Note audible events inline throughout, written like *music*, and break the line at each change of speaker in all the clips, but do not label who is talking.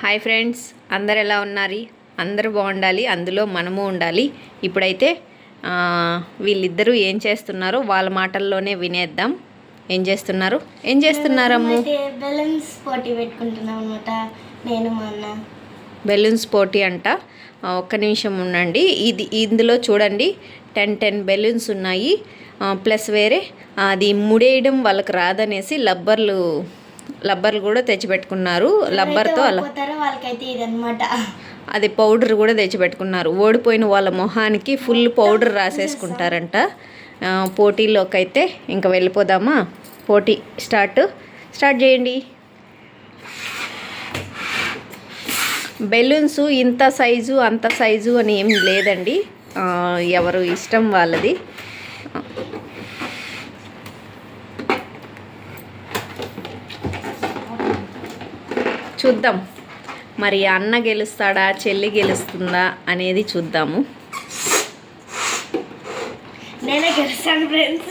Hi friends అందరు ఎలా ఉన్నారు? అందరూ బాగుండాలి అందులో మనము ఉండాలి. ఇప్పుడైతే వీళ్ళిద్దరూ ఏం చేస్తున్నారో వాళ్ళ మాటల్లోనే వినేద్దాం. ఏం చేస్తున్నారు? ఏం చేస్తున్నారమ్ము?
బెలూన్స్ పోటీ పెట్టుకుంటున్నాం అనమాట నేను మా అన్న.
బెలూన్స్ పోటీ అంట. ఒక్క నిమిషం ఉండండి. ఇది ఇందులో చూడండి. టెన్ టెన్ బెలూన్స్ ఉన్నాయి. ప్లస్ వేరే అది ముడేయడం వాళ్ళకి రాదనేసి లబ్బర్లు లబ్బర్లు కూడా తెచ్చిపెట్టుకున్నారు. లబ్బర్తో అలా అది పౌడర్ కూడా తెచ్చిపెట్టుకున్నారు. ఓడిపోయిన వాళ్ళ మొహానికి ఫుల్ పౌడర్ రాసేసుకుంటారంట. పోటీలోకి అయితే ఇంకా వెళ్ళిపోదామా? పోటీ స్టార్ట్. స్టార్ట్ చేయండి. బెలూన్స్ ఇంత సైజు అంత సైజు అని ఏం లేదండి. ఎవరు ఇష్టం వాళ్ళది. చూద్దాం. మరి అన్న గెలుస్తాడా చెల్లి గెలుస్తుందా అనేది చూద్దాము.
నేనే గెలుస్తాను ఫ్రెండ్స్.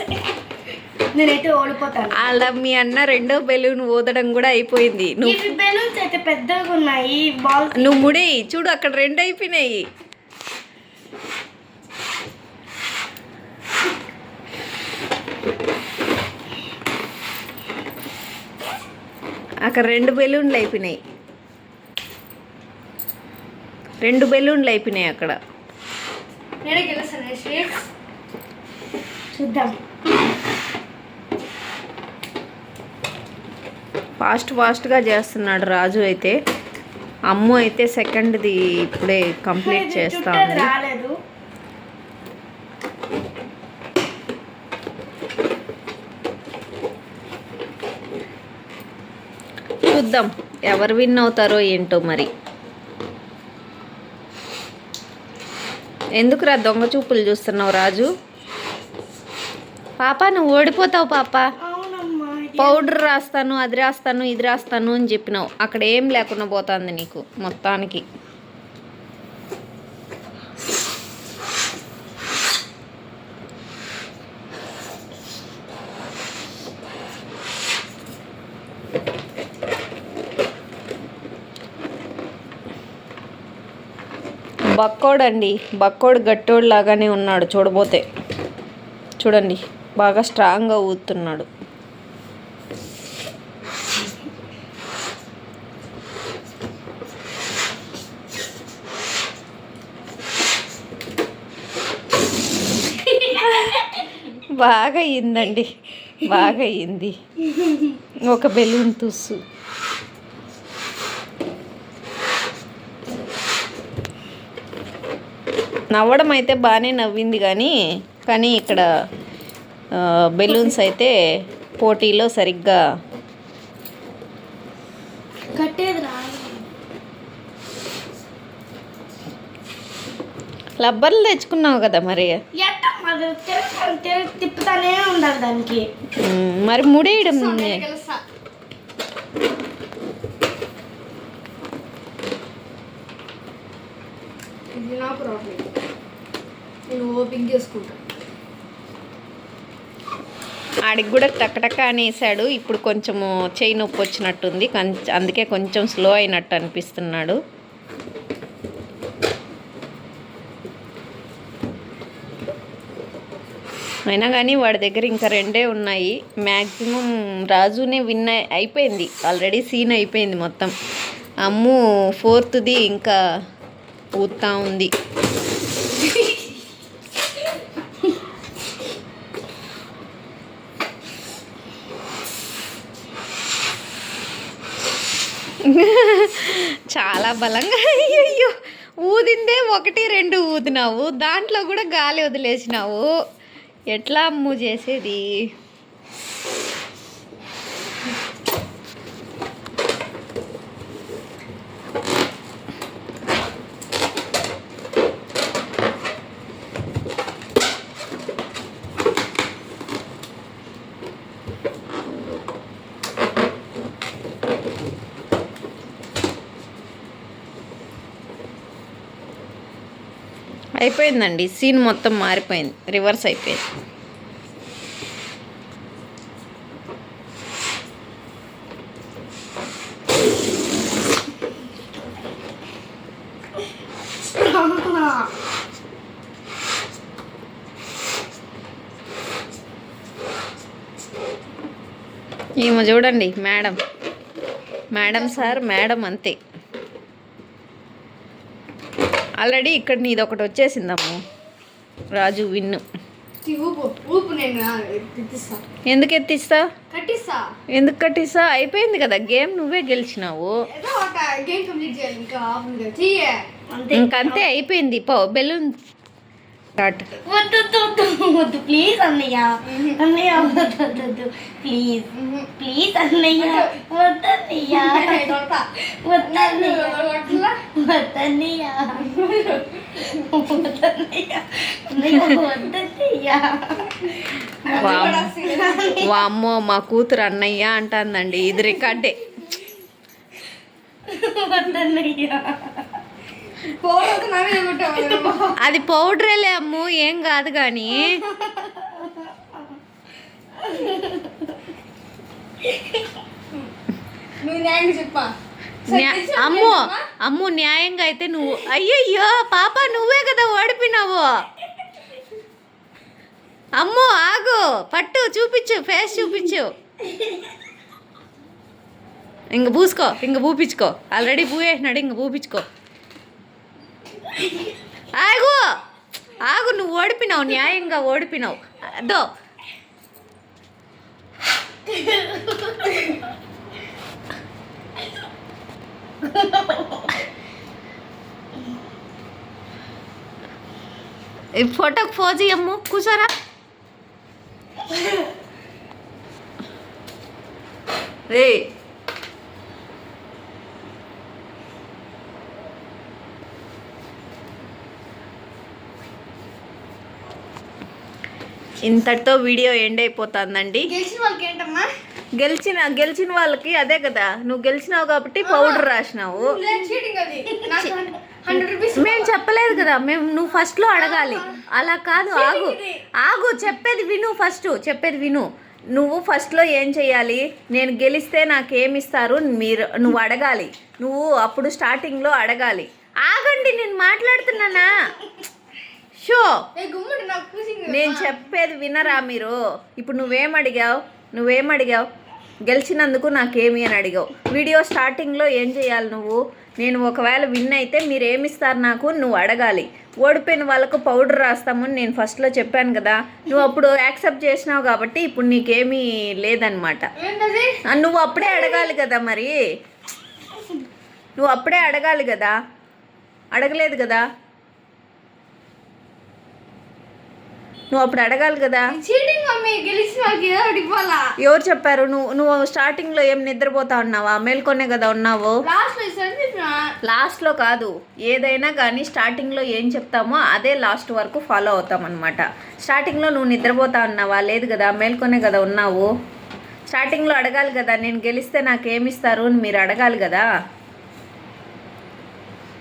నేనైతే ఓడిపోతాను.
అలా మీ అన్న రెండో బెలూన్ ఊదడం కూడా అయిపోయింది. నువ్వు
బెలూన్స్ అయితే పెద్దగా ఉన్నాయి. బాల్
నువ్వు చూడు అక్కడ రెండు అయిపోయినాయి. అక్కడ రెండు బెలూన్లు అయిపోయినాయి. రెండు బెలూన్లు అయిపోయినాయి అక్కడ.
చూద్దాం.
ఫాస్ట్ ఫాస్ట్గా చేస్తున్నాడు రాజు అయితే. అమ్ము అయితే సెకండ్ది ఇప్పుడే కంప్లీట్ *laughs* చేస్తా ఉంది. చూద్దాం. ఎవరు విన్ అవుతారో ఏంటో మరి. ఎందుకురా దొంగ చూపులు చూస్తున్నావు రాజు? పాప నువ్వు ఓడిపోతావు పాప. పౌడర్ రాస్తాను అది రాస్తాను ఇది రాస్తాను అని చెప్పినావు. అక్కడ ఏం లేకుండా పోతుంది నీకు మొత్తానికి. బక్కోడండి. బక్కోడు గట్టోడు లాగానే ఉన్నాడు చూడబోతే. చూడండి బాగా స్ట్రాంగ్గా ఊతున్నాడు బాగా అయిందండి. బాగా అయింది. ఒక బెలూన్ తుస్సు నవ్వడం అయితే బాగానే నవ్వింది కానీ కానీ ఇక్కడ బెలూన్స్ అయితే పోటీలో సరిగ్గా లబ్బర్లు తెచ్చుకున్నావు కదా మరి.
తిప్పుతానే ఉండాలి దానికి.
మరి ముడేయడం
గెలుస్తా
ఇది నాకు రావట్లేదు నేను చేసుకుంటాం.
ఆడికి కూడా టక్కటక్క అనేసాడు. ఇప్పుడు కొంచెము చెయ్యి నొప్పి వచ్చినట్టుంది. అందుకే కొంచెం స్లో అయినట్టు అనిపిస్తున్నాడు. అయినా కానీ వాడి దగ్గర ఇంకా రెండే ఉన్నాయి. మ్యాక్సిమం రాజునే విన్ అయిపోయింది. ఆల్రెడీ సీన్ అయిపోయింది మొత్తం. అమ్ము ఫోర్త్ది ఇంకా ఊతా ఉంది. చాలా బలంగా. అయ్యో ఊదిందే ఒకటి రెండు ఊదినావు. దాంట్లో కూడా గాలి వదిలేసినావు. ఎట్లా అమ్ము చేసేది? అయిపోయిందండి. సీన్ మొత్తం మారిపోయింది. రివర్స్ అయిపోయింది. ఈమె చూడండి మేడం. మేడం సార్ మేడం అంతే. ఆల్రెడీ ఇక్కడ నీది ఒకటి వచ్చేసిందమ్ము. రాజు విన్ను ఎందుకు ఎత్తిస్తా? ఎందుకు కట్టిస్తా? అయిపోయింది కదా గేమ్ నువ్వే గెలిచినావు. ఇంకంతే అయిపోయింది. పో బెలూన్ స్టార్ట్.
వద్దు వద్దు, ప్లీజ్ అన్నయ్య. అన్నయ్య వద్దు వద్దు, ప్లీజ్. ప్లీజ్ అన్నయ్య. *laughs* వద్దన్నయ్య. వద్దన్నయ్య? వద్దన్నయ్య. వద్దన్నయ్య.
వామ్మో మా కూతురు అన్నయ్య అంటుందండి. ఇది రికార్డే.
వద్దన్నయ్య.
అది పౌడరేలే అమ్ము ఏం కాదు కానీ అమ్ము అమ్ము న్యాయంగా అయితే నువ్వు అయ్యయ్యో పాప నువ్వే కదా ఓడిపినావు అమ్ము ఆగు పట్టు చూపించు ఫేస్ చూపించు. ఇంక పూసుకో ఇంక పూపించుకో. ఆల్రెడీ పూయేసినాడు ఇంక పూపించుకో. ఆగు. ఆగు నువ్వు ఓడిపినావు న్యాయంగా ఓడిపినావు. అదో. ఈ ఫోటోకి ఫోజీ అమ్ము కూర్చోరా రే ఇంతటితో వీడియో ఎండ్ అయిపోతుందండి.
గెలిచిన
గెలిచిన వాళ్ళకి అదే కదా నువ్వు గెలిచినావు కాబట్టి పౌడర్ రాసినావు. మేము చెప్పలేదు కదా మేము నువ్వు ఫస్ట్లో అడగాలి. అలా కాదు ఆగు. ఆగు చెప్పేది విను ఫస్ట్ చెప్పేది విను. నువ్వు ఫస్ట్లో ఏం చెయ్యాలి? నేను గెలిస్తే నాకేమి ఇస్తారు మీరు నువ్వు అడగాలి. నువ్వు అప్పుడు స్టార్టింగ్లో అడగాలి. ఆగండి నేను మాట్లాడుతున్నానా? షో. నేను చెప్పేది వినరా మీరు? ఇప్పుడు నువ్వేం అడిగావు? నువ్వేం అడిగావు? గెలిచినందుకు నాకేమి అని అడిగావు. వీడియో స్టార్టింగ్లో ఏం చేయాలి నువ్వు? నేను ఒకవేళ విన్ అయితే మీరు ఏమిస్తారు నాకు? నువ్వు అడగాలి. ఓడిపోయిన వాళ్ళకు పౌడర్ రాస్తామని నేను ఫస్ట్లో చెప్పాను కదా. నువ్వు అప్పుడు యాక్సెప్ట్ చేసినావు కాబట్టి ఇప్పుడు నీకేమీ లేదనమాట నువ్వు అప్పుడే అడగాలి కదా మరి. నువ్వు అప్పుడే అడగాలి కదా. అడగలేదు కదా. నువ్వు అప్పుడు అడగాలి కదా. ఎవరు చెప్పారు? నువ్వు నువ్వు స్టార్టింగ్లో ఏం నిద్రపోతా ఉన్నావా? మేల్కొనే కదా ఉన్నావు. లాస్ట్లో కాదు. ఏదైనా కానీ స్టార్టింగ్లో ఏం చెప్తామో అదే లాస్ట్ వరకు ఫాలో అవుతాం అనమాట స్టార్టింగ్లో నువ్వు నిద్రపోతా ఉన్నావా? లేదు కదా మేల్కొనే కదా ఉన్నావు. స్టార్టింగ్లో అడగాలి కదా నేను గెలిస్తే నాకు ఏమి ఇస్తారు అని మీరు అడగాలి కదా.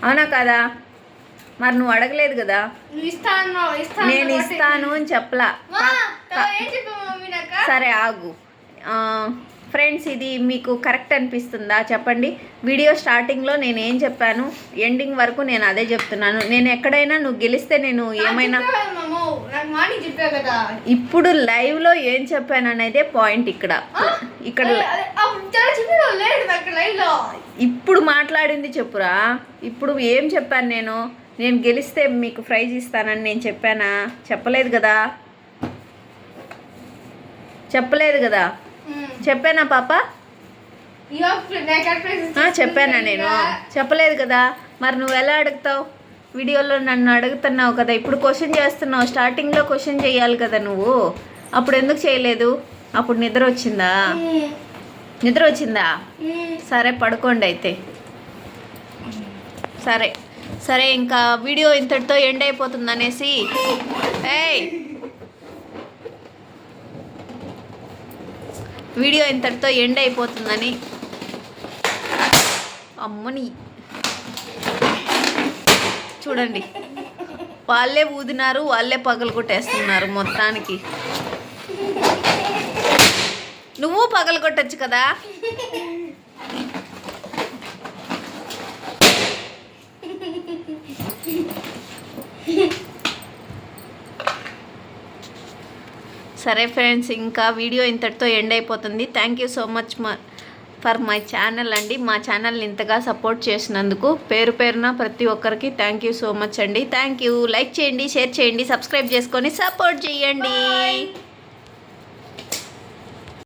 అవునా కదా? మరి నువ్వు అడగలేదు కదా? నేను ఇస్తాను అని చెప్పలా. సరే ఆగు. ఫ్రెండ్స్ ఇది మీకు కరెక్ట్ అనిపిస్తుందా చెప్పండి. వీడియో స్టార్టింగ్లో నేను ఏం చెప్పాను? ఎండింగ్ వరకు నేను అదే చెప్తున్నాను. నేను ఎక్కడైనా నువ్వు గెలిస్తే నేను ఏమైనా ఇప్పుడు లైవ్లో ఏం చెప్పాను అనేదే పాయింట్ ఇక్కడ. ఇక్కడ ఇప్పుడు మాట్లాడింది చెప్పురా. ఇప్పుడు ఏం చెప్పాను నేను? నేను గెలిస్తే మీకు ప్రైజ్ ఇస్తానని నేను చెప్పానా? చెప్పలేదు కదా? చెప్పలేదు కదా? చెప్పానా పాప? చెప్పానా నేను? చెప్పలేదు కదా? మరి నువ్వు ఎలా అడుగుతావు? వీడియోలో నన్ను అడుగుతున్నావు కదా? ఇప్పుడు క్వశ్చన్ చేస్తున్నావు. స్టార్టింగ్లో క్వశ్చన్ చేయాలి కదా నువ్వు? అప్పుడు ఎందుకు చేయలేదు? అప్పుడు నిద్ర వచ్చిందా? నిద్ర వచ్చిందా? సరే పడుకోండి అయితే. సరే. సరే ఇంకా వీడియో ఇంతటితో ఎండ్ అయిపోతుంది అనేసి. ఏయ్! వీడియో ఇంతటితో ఎండ్ అయిపోతుందని. అమ్మని. చూడండి. వాళ్ళే ఊదినారు వాళ్ళే పగలు కొట్టేస్తున్నారు మొత్తానికి. నువ్వు పగలు కొట్టచ్చు కదా? సరే ఫ్రెండ్స్ ఇంకా వీడియో ఇంతటితో ఎండ్ అయిపోతుంది. Thank you so much for my channel అండి. మా ఛానల్ని ఇంతగా సపోర్ట్ చేసినందుకు పేరు పేరున ప్రతి ఒక్కరికి థ్యాంక్ యూ సో మచ్ అండి. థ్యాంక్ యూ లైక్ చేయండి షేర్ చేయండి సబ్స్క్రైబ్ చేసుకొని సపోర్ట్ చేయండి.